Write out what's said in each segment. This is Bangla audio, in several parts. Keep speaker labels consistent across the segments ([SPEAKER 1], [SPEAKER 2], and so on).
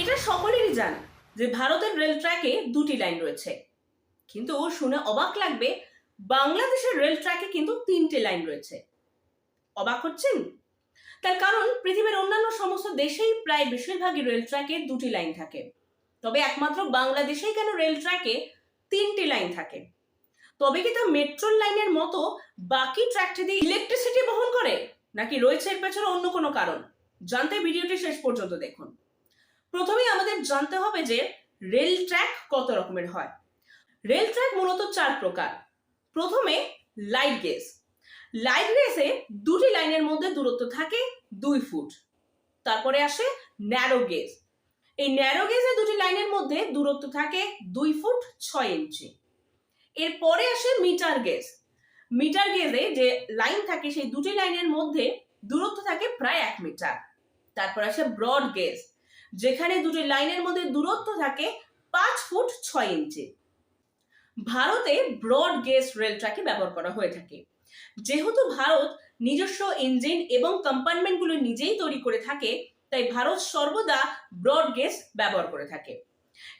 [SPEAKER 1] এটা সকলেরই জানা যে ভারতের রেল ট্র্যাকে দুটি লাইন রয়েছে। কিন্তু শুনে অবাক লাগবে, বাংলাদেশের রেল ট্র্যাকে কিন্তু তিনটে লাইন রয়েছে। অবাক হচ্ছেন? তার কারণ, পৃথিবীর অন্যান্য সমস্ত দেশেই প্রায় বেশিরভাগই রেল ট্র্যাকে দুটি লাইন থাকে। তবে একমাত্র বাংলাদেশেই কেন রেল ট্র্যাকে তিনটি লাইন থাকে? তবে কি তা মেট্রোল লাইনের মতো বাকি ট্র্যাকটি দিয়ে ইলেকট্রিসিটি বহন করে? নাকি রয়েছে এর পেছনে অন্য কোনো কারণ? জানতে ভিডিওটি শেষ পর্যন্ত দেখুন। প্রথমেই আমাদের জানতে হবে যে রেল ট্র্যাক কত রকমের হয়। রেল ট্র্যাক মূলত চার প্রকার। প্রথমে লাইট গেজ। লাইট গেজে দুটি লাইনের মধ্যে দূরত্ব থাকে দুই ফুট। তারপরে আসে ন্যারো গেজ। এই ন্যারো গেজে দুটি লাইনের মধ্যে দূরত্ব থাকে দুই ফুট ছয় ইঞ্চি। এরপরে আসে মিটার গেজ। মিটার গেজে যে লাইন থাকে সেই দুটি লাইনের মধ্যে দূরত্ব থাকে প্রায় এক মিটার। তারপর আসে ব্রড গেজ। যেখানে দুটি লাইনের মধ্যে দূরত্ব থাকে পাঁচ ফুট ছয় ইঞ্চি। ভারতে ব্রড গেজ রেল ট্র্যাকে ব্যবহার করা হয়ে থাকে। যেহেতু ভারত নিজস্ব ইঞ্জিন এবং কম্পার্টমেন্টগুলো নিজেই তৈরি করে থাকে, তাই ভারত সর্বদা ব্রড গেজ ব্যবহার করে থাকে।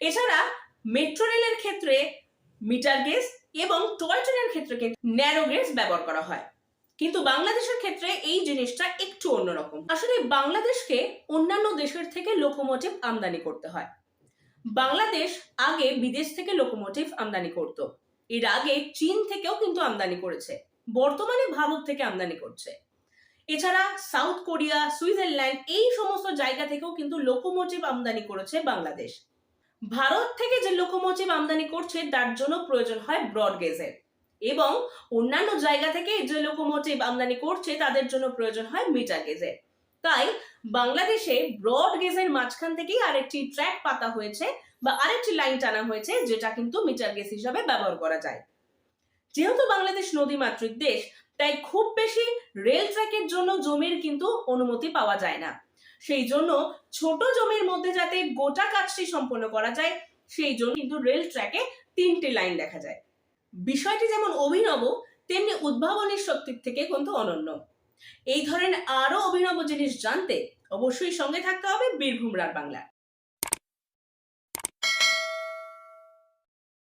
[SPEAKER 1] এছাড়া মেট্রো রেলের ক্ষেত্রে মিটার গেজ এবং টয় ট্রেনের ক্ষেত্রে ন্যারো গেজ ব্যবহার করা হয়। কিন্তু বাংলাদেশের ক্ষেত্রে এই জিনিসটা একটু অন্যরকম। আসলে বাংলাদেশকে অন্যান্য দেশের থেকে লোকোমোটিভ আমদানি করতে হয়। বাংলাদেশ আগে বিদেশ থেকে লোকোমোটিভ আমদানি করত। এর আগে চীন থেকেও কিন্তু আমদানি করেছে। বর্তমানে ভারত থেকে আমদানি করছে। এছাড়া সাউথ কোরিয়া, সুইজারল্যান্ড এই সমস্ত জায়গা থেকেও কিন্তু লোকোমোটিভ আমদানি করেছে বাংলাদেশ। ভারত থেকে যে লোকোমোটিভ আমদানি করছে, তার জন্য প্রয়োজন হয় ব্রড গেজের এবং অন্যান্য জায়গা থেকে যে লোকোমোটিভ আমদানি করছে, তাদের জন্য প্রয়োজন হয় মিটার গেজের তাই বাংলাদেশে ব্রড গেজের মাঝখান থেকেই আরেকটি ট্র্যাক পাতা হয়েছে বা আরেকটি লাইন টানা হয়েছে, যেটা কিন্তু মিটার গেজ হিসাবে ব্যবহার করা যায়। যেহেতু বাংলাদেশ নদীমাতৃক দেশ, তাই খুব বেশি রেল ট্র্যাকের জন্য জমির কিন্তু অনুমতি পাওয়া যায় না। সেই জন্য ছোট জমির মধ্যে যাতে গোটা কাজটি সম্পন্ন করা যায়, সেই জন্য কিন্তু রেল ট্র্যাকে তিনটি লাইন দেখা যায়। বিষয়টি যেমন অভিনব, তেমনি উদ্ভাবনের শক্তির থেকে কিন্তু অনন্য। এই ধরনের আরও অভিনব জিনিস জানতে অবশ্যই সঙ্গে থাকতে হবে বীরভূম রাত বাংলা।